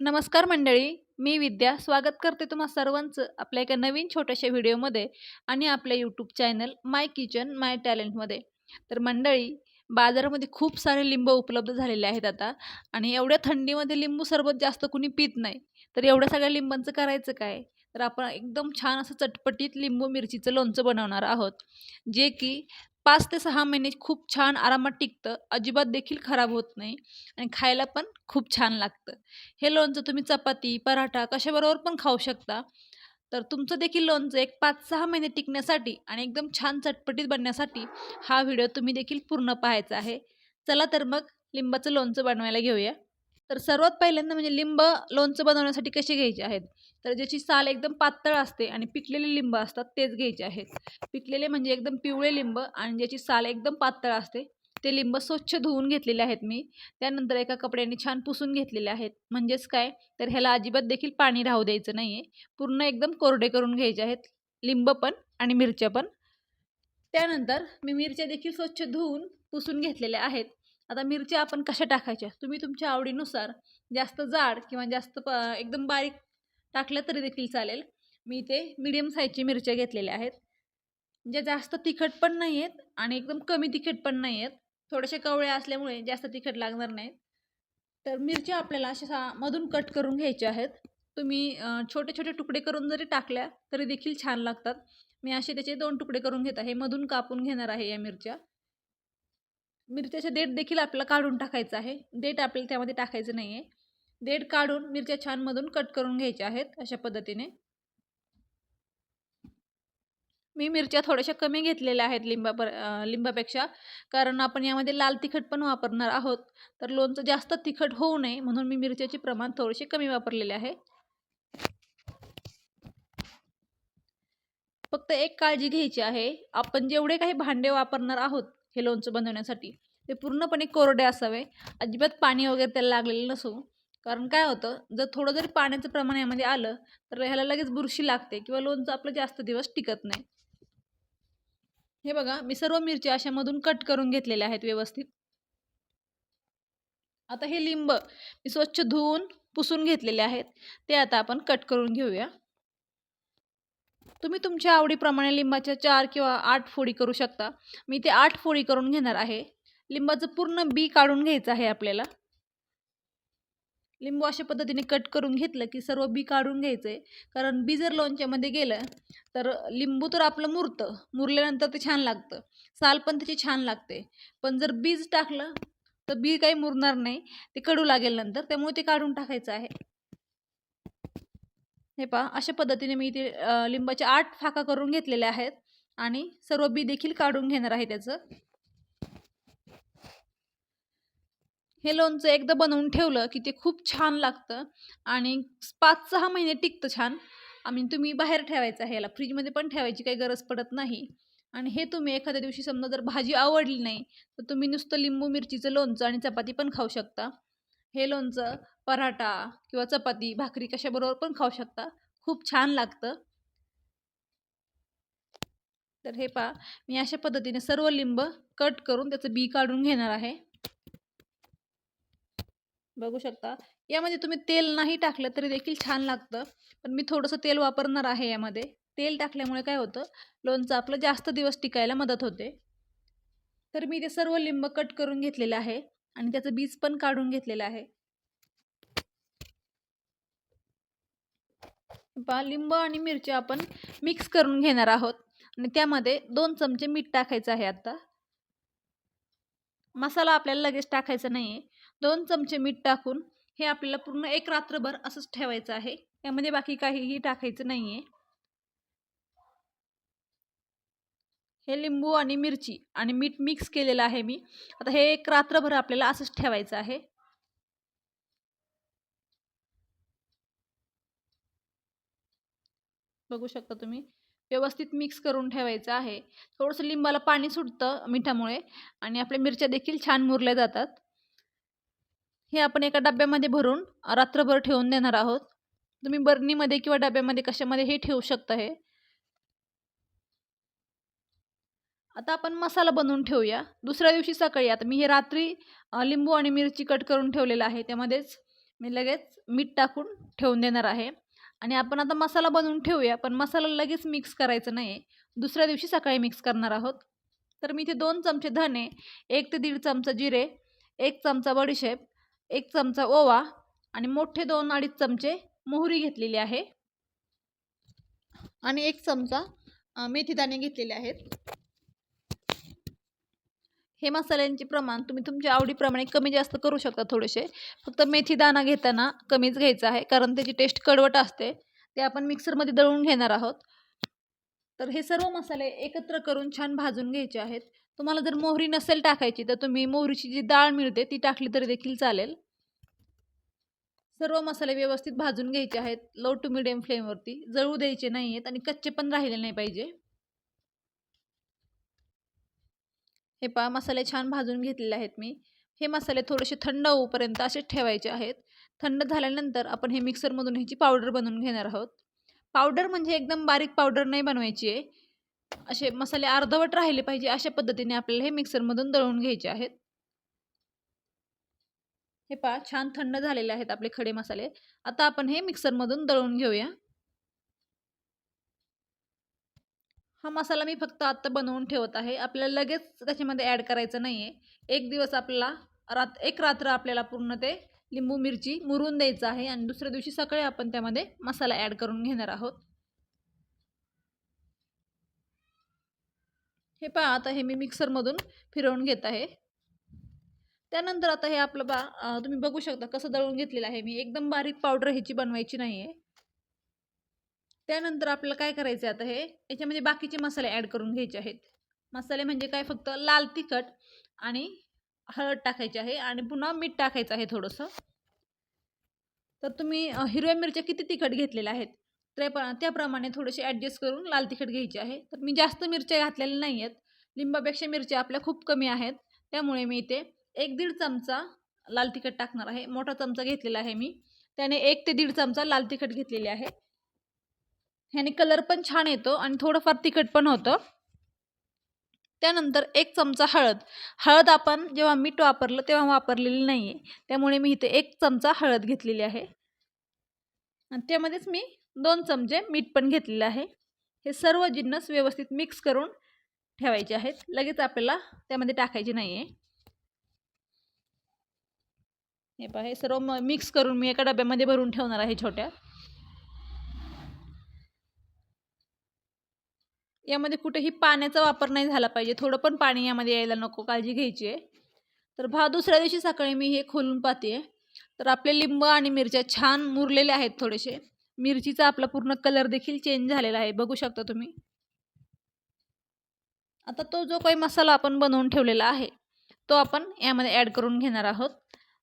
नमस्कार मंडळी मी विद्या. स्वागत करते तुम्हा सर्वांचं आपल्या एका नवीन छोट्याशा व्हिडिओमध्ये आणि आपल्या YouTube channel my kitchen my टॅलेंटमध्ये तर मंडळी बाजारामध्ये खूप सारे लिंब उपलब्ध झालेले आहेत आता आणि एवढ्या थंडीमध्ये लिंबू सरबत जास्त कुणी पित नाही. तर एवढ्या सगळ्या लिंबांचं करायचं काय? तर आपण एकदम छान असं चटपटीत लिंबू मिरचीचं लोणचं बनवणार आहोत. जे की पाच ते सहा महिने खूप छान आरामात टिकतं. अजिबात देखील खराब होत नाही आणि खायला पण खूप छान लागतं. हे लोणचं तुम्ही चपाती पराठा कशाबरोबर पण खाऊ शकता. तर तुमचं देखील लोणचं एक पाच सहा महिने टिकण्यासाठी आणि एकदम छान चटपटीत बनण्यासाठी हा व्हिडिओ तुम्ही देखील पूर्ण पाहायचा आहे. चला तर मग लिंबाचं लोणचं बनवायला घेऊया. तर सर्वात पहिल्यांदा म्हणजे लिंब लोणचं बनवण्यासाठी कसे घ्यायचे आहेत? तर ज्याची साल एकदम पातळ असते आणि पिकलेले लिंब असतात तेच घ्यायचे आहेत. पिकलेले म्हणजे एकदम पिवळे लिंब आणि ज्याची साल एकदम पातळ असते ते लिंब स्वच्छ धुवून घेतलेले आहेत मी. त्यानंतर एका कपड्याने छान पुसून घेतलेले आहेत. म्हणजेच काय? तर ह्याला अजिबात देखील पाणी राहू द्यायचं नाही आहे पूर्ण एकदम कोरडे करून घ्यायचे आहेत. लिंब पण आणि मिरच्या पण. त्यानंतर मी मिरच्या देखील स्वच्छ धुवून पुसून घेतलेल्या आहेत. आता मिरच्या आपण कशा टाकायच्या? तुम्ही तुमच्या आवडीनुसार जास्त जाड किंवा जास्त प एकदम बारीक टाकल्या तरी देखील चालेल. मी इथे मिडियम साईजची मिरच्या घेतलेल्या आहेत. ज्या जास्त तिखट पण नाही आहेत आणि एकदम कमी तिखट पण नाही आहेत थोड्याशा कवळ्या असल्यामुळे जास्त तिखट लागणार नाहीत. तर मिरच्या आपल्याला अशा मधून कट करून घ्यायच्या आहेत. तुम्ही छोटे छोटे तुकडे करून जरी टाकल्या तरी देखील छान लागतात. मी असे त्याचे दोन तुकडे करून घेत आहे. मधून कापून घेणार आहे या मिरच्या. मिरच्याचे देठ देखील आपल्याला काढून टाकायचं आहे. देठ आपल्याला त्यामध्ये टाकायचं नाही आहे देठ काढून मिरच्या छानमधून कट करून घ्यायच्या आहेत अशा पद्धतीने. मी मिरच्या थोड्याशा कमी घेतलेल्या आहेत लिंबा पर लिंबापेक्षा. कारण आपण यामध्ये लाल तिखट पण वापरणार आहोत. तर लोणचं जास्त तिखट होऊ नये म्हणून मी मिरच्याचे प्रमाण थोडेसे कमी वापरलेले आहे. फक्त एक काळजी घ्यायची आहे. आपण जेवढे काही भांडे वापरणार आहोत हे लोणचं बनवण्यासाठी. ते पूर्णपणे कोरडे असावे. अजिबात पाणी वगैरे त्याला लागलेलं नसो. कारण काय होतं जर थोडं जरी पाण्याचं प्रमाण यामध्ये आलं तर ह्याला लगेच बुरशी लागते किंवा लोणचं आपलं जास्त दिवस टिकत नाही. हे बघा मी सर्व मिरच्या अशामधून कट करून घेतलेल्या आहेत व्यवस्थित. आता हे लिंब मी स्वच्छ धुवून पुसून घेतलेले आहेत. ते आता आपण कट करून घेऊया. तुम्ही तुमच्या आवडीप्रमाणे लिंबाच्या चार किंवा आठ फोडी करू शकता. मी ते आठ फोडी करून घेणार आहे. लिंबाचं पूर्ण बी काढून घ्यायचं आहे आपल्याला. लिंबू अशा पद्धतीने कट करून घेतलं की सर्व बी काढून घ्यायचं आहे कारण बी जर लोणच्यामध्ये गेलं तर लिंबू तर आपलं मुरतं. मुरल्यानंतर ते छान लागतं. साल पण त्याची छान लागते. पण जर बीज टाकलं तर बी काही मुरणार नाही. ते कडू लागेल नंतर. त्यामुळे ते काढून टाकायचं आहे. हे पहा अशा पद्धतीने मी ते लिंबाच्या आठ फाका करून घेतलेल्या आहेत आणि सर्व बी देखील काढून घेणार आहे त्याचं. हे लोणचं एकदा बनवून ठेवलं की ते खूप छान लागतं आणि पाच सहा महिने टिकतं छान. आम्ही तुम्ही बाहेर ठेवायचं आहे याला फ्रीजमध्ये पण ठेवायची काही गरज पडत नाही. आणि हे तुम्ही एखाद्या दिवशी समजा जर भाजी आवडली नाही तर तुम्ही नुसतं लिंबू मिरचीचं लोणचं आणि चपाती पण खाऊ शकता. हे लोणचं पराठा किंवा चपाती भाकरी कशाबरोबर पण खाऊ शकता. खूप छान लागतं. तर हे पा मी अशा पद्धतीने सर्व लिंब कट करून त्याचं बी काढून घेणार आहे. बघू शकता. यामध्ये तुम्ही तेल नाही टाकलं तरी देखील छान लागतं. पण मी थोडंसं तेल वापरणार आहे यामध्ये. तेल टाकल्यामुळे काय होतं लोणचं आपलं जास्त दिवस टिकायला मदत होते. तर मी ते सर्व लिंब कट करून घेतलेलं आहे. आणि त्याचं बीज पण काढून घेतलेलं आहे. पहा लिंब आणि मिरची आपण मिक्स करून घेणार आहोत. आणि त्यामध्ये दोन चमचे मीठ टाकायचं आहे आता. मसाला आपल्याला लगेच टाकायचा नाही आहे दोन चमचे मीठ टाकून हे आपल्याला पूर्ण एक रात्रभर असंच ठेवायचं आहे. यामध्ये बाकी काहीही टाकायचं नाही आहे हे लिंबू आणि मिरची आणि मीठ मिक्स केलेलं आहे मी. आता हे एक रात्रभर आपल्याला असंच ठेवायचं आहे. बघू शकता तुम्ही. व्यवस्थित मिक्स करून ठेवायचं आहे. थोडंसं लिंबाला पाणी सुटतं मिठामुळे आणि आपल्या मिरच्या देखील छान मुरल्या जातात. हे आपण एका डब्यामध्ये भरून रात्रभर ठेवून देणार आहोत. तुम्ही बर्नीमध्ये किंवा डब्यामध्ये कशामध्ये हे ठेवू शकता हे. आता आपण मसाला बनवून ठेवूया. दुसऱ्या दिवशी सकाळी आता मी हे रात्री लिंबू आणि मिरची कट करून ठेवलेलं आहे. त्यामध्येच मी लगेच मीठ टाकून ठेवून देणार आहे. आणि आपण आता मसाला बनवून ठेवूया पण मसाला लगेच मिक्स करायचं नाही आहे दुसऱ्या दिवशी सकाळी मिक्स करणार आहोत. तर मी इथे दोन चमचे धने एक ते दीड चमचा जिरे एक चमचा बडीशेप एक चमचा ओवा आणि मोठे दोन अडीच चमचे मोहरी घेतलेली आहे. आणि एक चमचा मेथीदाणे घेतलेले आहेत. हे मसाल्यांचे प्रमाण तुम्ही तुमच्या आवडीप्रमाणे कमी जास्त करू शकता थोडेसे. फक्त मेथी दाणा घेताना कमीच घ्यायचा आहे कारण त्याची टेस्ट कडवट असते. ते आपण मिक्सरमध्ये दळून घेणार आहोत. तर हे सर्व मसाले एकत्र करून छान भाजून घ्यायचे आहेत. तुम्हाला जर मोहरी नसेल टाकायची तर तुम्ही मोहरीची जी डाळ मिळते ती टाकली तरी देखील चालेल. सर्व मसाले व्यवस्थित भाजून घ्यायचे आहेत. लो टू मिडियम फ्लेमवरती जळू द्यायचे नाही आहेत आणि कच्चे पण राहिले नाही पाहिजे. हे पहा मसाले छान भाजून घेतलेले आहेत मी. हे मसाले थोडेसे थंड होऊपर्यंत असेच ठेवायचे आहेत. थंड झाल्यानंतर आपण हे मिक्सरमधून ह्याची पावडर बनवून घेणार आहोत. पावडर म्हणजे एकदम बारीक पावडर नाही बनवायची आहे. असे मसाले अर्धवट राहिले पाहिजे अशा पद्धतीने आपल्याला हे मिक्सरमधून दळून घ्यायचे आहेत. हे पहा छान थंड झालेले आहेत आपले खडे मसाले. आता आपण हे मिक्सरमधून दळून घेऊया. हा मसाला मी फक्त आत्ता बनवून ठेवत आहे. आपल्याला लगेच त्याच्यामध्ये ॲड करायचं नाही आहे एक दिवस आपल्याला रात एक रात्र आपल्याला पूर्ण ते लिंबू मिरची मुरून द्यायचं आहे आणि दुसऱ्या दिवशी सकाळी आपण त्यामध्ये मसाला ॲड करून घेणार आहोत. हे पहा आता हे मी मिक्सरमधून फिरवून घेत आहे. त्यानंतर आता हे आपलं बा तुम्ही बघू शकता कसं दळून घेतलेलं आहे मी. एकदम बारीक पावडर ह्याची बनवायची नाही आहे त्यानंतर आपल्याला काय करायचं आहे आता हे? याच्यामध्ये बाकीचे मसाले ॲड करून घ्यायचे आहेत. मसाले म्हणजे काय? फक्त लाल तिखट आणि हळद टाकायची आहे आणि पुन्हा मीठ टाकायचं आहे थोडंसं. तर तुम्ही हिरव्या मिरच्या किती तिखट घेतलेल्या आहेत? ते त्याप्रमाणे थोडेसे ॲडजस्ट करून लाल तिखट घ्यायचे आहे. तर मी जास्त मिरच्या घातलेल्या नाही आहेत. लिंबापेक्षा मिरच्या आपल्या खूप कमी आहेत. त्यामुळे मी इथे एक दीड चमचा लाल तिखट टाकणार आहे. मोठा चमचा घेतलेला आहे मी. त्याने एक ते दीड चमचा लाल तिखट घेतलेली आहे. ह्याने कलर पण छान येतो आणि थोडंफार तिखट पण होतं. त्यानंतर एक चमचा हळद. हळद आपण जेव्हा मीठ वापरलं तेव्हा वापरलेली नाही आहे त्यामुळे मी इथे एक चमचा हळद घेतलेली आहे. आणि त्यामध्येच मी दोन चमचे मीठ पण घेतलेलं आहे. हे सर्व जिन्नस व्यवस्थित मिक्स करून ठेवायचे आहेत. लगेच आपल्याला त्यामध्ये टाकायचे नाही आहे हे पहा हे सर्व मिक्स करून मी एका डब्यामध्ये भरून ठेवणार आहे छोट्या. यामध्ये कुठेही पाण्याचा वापर नाही झाला पाहिजे. थोडं पण पाणी यामध्ये यायला नको काळजी घ्यायची आहे. तर भा दुसऱ्या दिवशी सकाळी मी हे खोलून पाहते तर आपले लिंब आणि मिरच्या छान मुरलेले आहेत थोडेसे. मिरचीचा आपला पूर्ण कलर देखील चेंज झालेला आहे. बघू शकता तुम्ही. आता तो जो काही मसाला आपण बनवून ठेवलेला आहे तो आपण यामध्ये ॲड करून घेणार आहोत.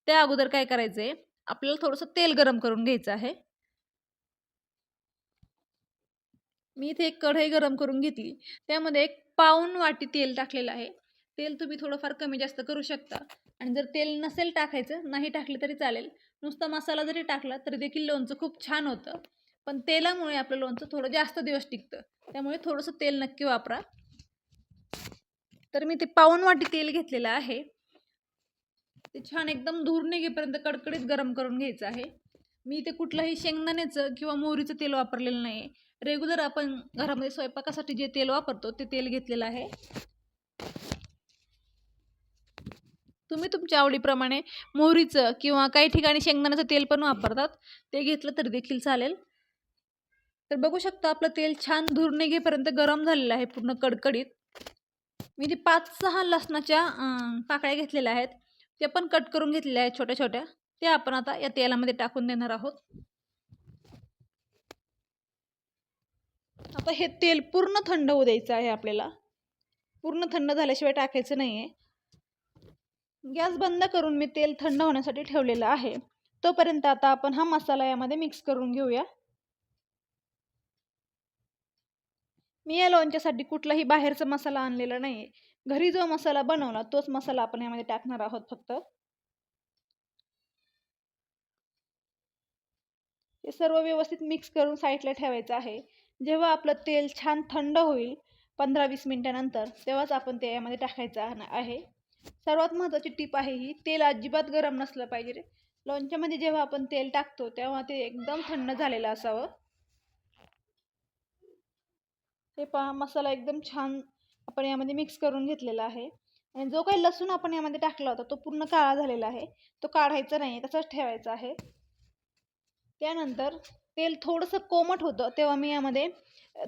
त्या अगोदर काय करायचं आहे आपल्याला थोडंसं तेल गरम करून घ्यायचं आहे. मी इथे एक कढई गरम करून घेतली. त्यामध्ये एक पाऊन वाटी तेल टाकलेलं आहे. तेल तुम्ही थोडंफार कमी जास्त करू शकता. आणि जर तेल नसेल टाकायचं नाही टाकलं तरी चालेल. नुसता मसाला जरी टाकला तरी देखील लोणचं खूप छान होतं. पण तेलामुळे आपलं लोणचं थोडं जास्त दिवस टिकतं. त्यामुळे थोडंसं तेल नक्की वापरा. तर मी ते पाऊन वाटी तेल घेतलेलं आहे. ते छान एकदम धूर निघेपर्यंत कडकडीत गरम करून घ्यायचं आहे. मी इथे कुठलंही शेंगदाण्याचं किंवा मोहरीचं तेल वापरलेलं नाही रेग्युलर आपण घरामध्ये स्वयंपाकासाठी जे तेल वापरतो ते तेल घेतलेलं आहे. तुम्ही तुमच्या आवडीप्रमाणे मोहरीचं किंवा काही ठिकाणी शेंगदाण्याचं तेल पण वापरतात. ते घेतलं तरी देखील चालेल. तर बघू शकता आपलं तेल छान धुरून निघेपर्यंत गरम झालेलं आहे पूर्ण कडकडीत. मी ते पाच सहा लसणाच्या पाकळ्या घेतलेल्या आहेत त्या पण कट करून घेतलेल्या आहेत छोट्या छोट्या त्या आपण आता या तेलामध्ये टाकून देणार आहोत. आता हे तेल पूर्ण थंड होऊ द्यायचं आहे आपल्याला. पूर्ण थंड झाल्याशिवाय टाकायचं नाही आहे गॅस बंद करून मी तेल थंड होण्यासाठी ठेवलेलं आहे. तोपर्यंत आता आपण हा मसाला यामध्ये मिक्स करून घेऊया. मी या लोणच्यासाठी कुठलाही बाहेरचा मसाला आणलेला नाही घरी जो मसाला बनवला तोच मसाला आपण यामध्ये टाकणार आहोत फक्त. हे सर्व व्यवस्थित मिक्स करून साईडला ठेवायचं आहे. जेव्हा आपलं तेल छान थंड होईल पंधरा वीस मिनटानंतर तेव्हाच आपण ते यामध्ये टाकायचं आहे. सर्वात महत्त्वाची टीप आहे ही तेल अजिबात गरम नसलं पाहिजे रे. लोणच्यामध्ये जेव्हा आपण तेल टाकतो तेव्हा ते एकदम थंड झालेलं असावं. हे पहा मसाला एकदम छान आपण यामध्ये मिक्स करून घेतलेला आहे. आणि जो काही लसूण आपण यामध्ये टाकला होता तो पूर्ण काळा झालेला आहे. तो काढायचा नाही तसाच ठेवायचा आहे. त्यानंतर तेल थोडंसं कोमट होतं तेव्हा मी यामध्ये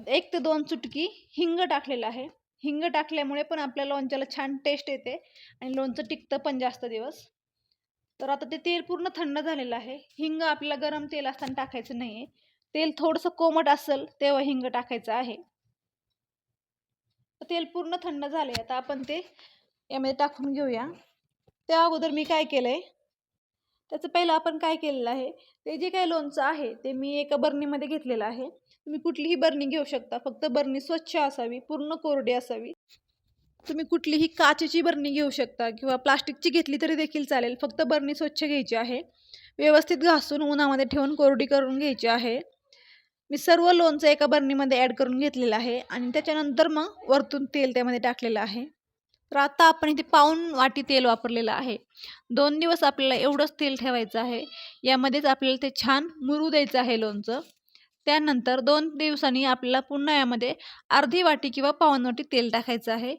एक ते दोन चुटकी हिंग टाकलेलं आहे. हिंग टाकल्यामुळे पण आपल्या लोणच्याला छान टेस्ट येते आणि लोणचं टिकतं पण जास्त दिवस. तर आता ते तेल पूर्ण थंड झालेलं आहे. हिंग आपल्याला गरम तेल असताना टाकायचं नाही आहे तेल थोडंसं कोमट असेल तेव्हा हिंग टाकायचं आहे. तेल पूर्ण थंड झाले आता आपण ते यामध्ये टाकून घेऊया. त्या अगोदर मी काय केलं आहे त्याचं पहिलं आपण काय केलेलं आहे ते जे काही लोणचं आहे ते मी एका बरणीमध्ये घेतलेलं आहे. तुम्ही कुठलीही बरणी घेऊ शकता फक्त बरणी स्वच्छ असावी पूर्ण कोरडी असावी. तुम्ही कुठलीही काचेची बरणी घेऊ शकता किंवा प्लास्टिकची घेतली तरी देखील चालेल फक्त बरणी स्वच्छ घ्यायची आहे. व्यवस्थित घासून उन्हामध्ये ठेवून कोरडी करून घ्यायची आहे. मी सर्व लोणचं एका बरणीमध्ये ॲड करून घेतलेलं आहे आणि त्याच्यानंतर मग वरतून तेल त्यामध्ये टाकलेलं आहे. तर आता आपण इथे पाऊन वाटी तेल वापरलेलं आहे. दोन दिवस आपल्याला एवढंच तेल ठेवायचं आहे. यामध्येच आपल्याला ते छान मुरू द्यायचं आहे लोणचं. त्यानंतर दोन दिवसांनी आपल्याला पुन्हा यामध्ये अर्धी वाटी किंवा पाऊन वाटी तेल टाकायचं आहे.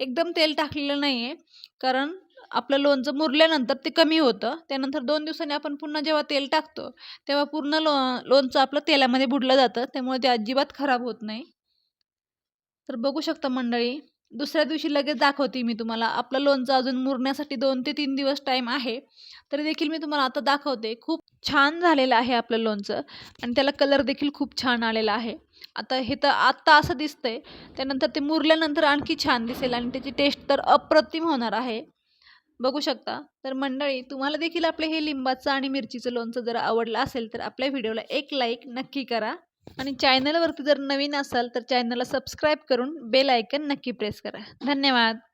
एकदम तेल टाकलेलं नाही आहे कारण आपलं लोणचं मुरल्यानंतर ते कमी होतं. त्यानंतर दोन दिवसांनी आपण पुन्हा जेव्हा तेल टाकतो तेव्हा पूर्ण लो लोणचं आपलं तेलामध्ये बुडलं जातं. त्यामुळे ते अजिबात खराब होत नाही. तर बघू शकता मंडळी दुसऱ्या दिवशी लगेच दाखवते मी तुम्हाला. आपलं लोणचं अजून मुरण्यासाठी दोन ते तीन दिवस टाईम आहे. तरी देखील मी तुम्हाला आता दाखवते. खूप छान झालेलं आहे आपलं लोणचं आणि त्याला कलर देखील खूप छान आलेला आहे. आता हे तर आत्ता असं दिसतंय. त्यानंतर ते मुरल्यानंतर आणखी छान दिसेल आणि त्याची टेस्ट तर अप्रतिम होणार आहे. बघू शकता. तर मंडळी तुम्हाला देखील आपले हे लिंबाचं आणि मिरचीचं लोणचं जर आवडलं असेल तर आपल्या व्हिडिओला एक लाईक नक्की करा. आणि चॅनलवरती जर नवीन असाल तर चॅनलला सबस्क्राईब करून बेल आयकन नक्की प्रेस करा. धन्यवाद.